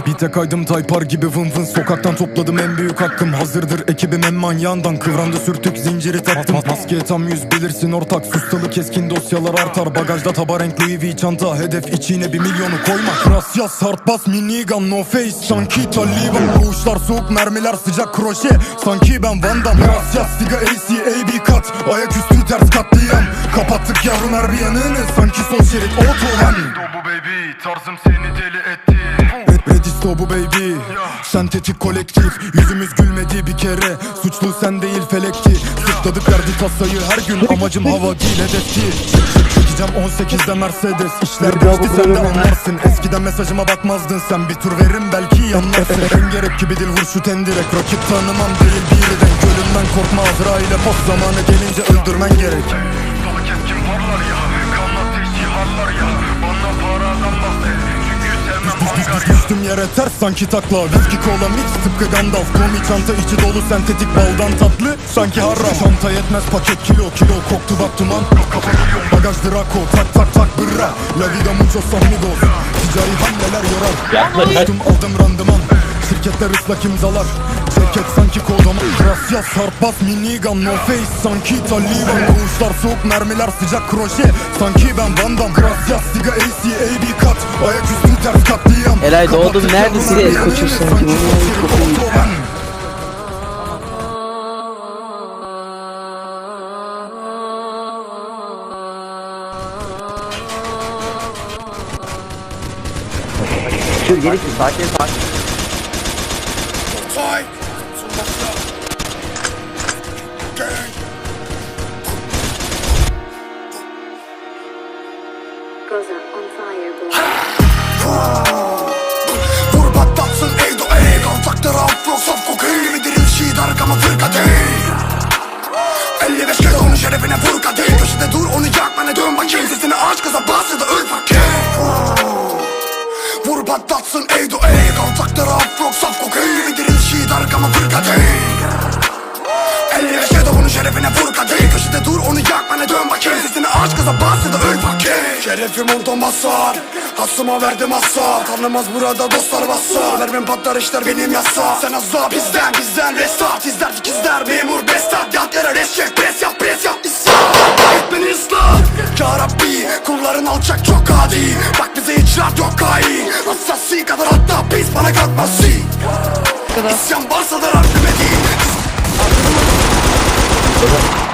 Tek kaydım taypar gibi vın vın Sokaktan topladım en büyük hakkım. Hazırdır ekibim en manyağından. Kıvrandı sürtük zinciri taktım Maskeye tam yüz bilirsin ortak. Sustalı keskin dosyalar artar. Bagajda taba renk Louis V çanta. Hedef içine bir milyonu koymak. Gracias hard pass minigun no face. Sanki Taliban. Koğuşlar soğuk mermiler sıcak. Kroşe. Sanki ben Van Damme. Gracias siga AC AB kat Ayaküstü ters katliam. Kapattık yavrum her bir yanını. Sanki son şerit. Otoban Bu baby tarzım seni deli etti Red, red is bu baby. Sentetik kolektif. Yüzümüz gülmedi bir kere. Suçlu sen değil felekti. Sıkladık verdi tasayı. Her gün Amacım hava değil hedefti Çekeceğim 18'de Mercedes. İşler değişti sen de anlarsın. Eskiden mesajıma bakmazdın sen. Bir tur verin belki yanlarsın. En gerek gibi dil vur şu tendirek Rakip tanımam değil birden Gölümden korkma Azrail'e pas zamanı gelince öldürmen gerek. Dolu keskin parlar ya. Kanla ateşi harlar ya. Bana paradan Düştüm yere ters sanki takla. Viski kola mix tıpkı Gandalf. Komi çanta içi dolu sentetik baldan tatlı. Sanki harram. Çanta yetmez paket kilo kilo Koktu bak duman. Bagaj Draco tak tak tak bırra. La vida muchos amigos. Ticari hamleler yorar. Düştüm aldım randıman. Şirketler ıslak imzalar. Ceket sanki kodaman. Gracias sarpas minigun no face. Sanki Taliban. Koğuşlar soğuk mermiler sıcak kroşe. Sanki ben Van Damme. Gracias siga AC bunu son şerit kafayı- otoban. Şu geri git sakin sakin. Goes up on fire, boy. 55 kere onun şerefine vur kadeh Köşede dur. Onu yak bana dön bakayım Sesini aç kıza bas ya da öl fakir Vur patlatsın eydo ey Kontaktları afro saf kokain gibi diril şiit arkama fırka değil? 55 kere onun şerefine vur kadeh Köşede dur. Onu yak bana dön bakayım Sesini aç kıza bas ya da öl fakir Şerefim ondan basar Hasıma verdim hasar Tanımaz burada dostlar basar Vermem patlar işler benim yasa Sen az daha bizden bizden. Restart izler ikizler Memur bestat alçak çok adi. Bak bize hiç rahat yok kain Asasi kadar hatta biz bana katması İsyan varsa da Rabbime değil Anladın?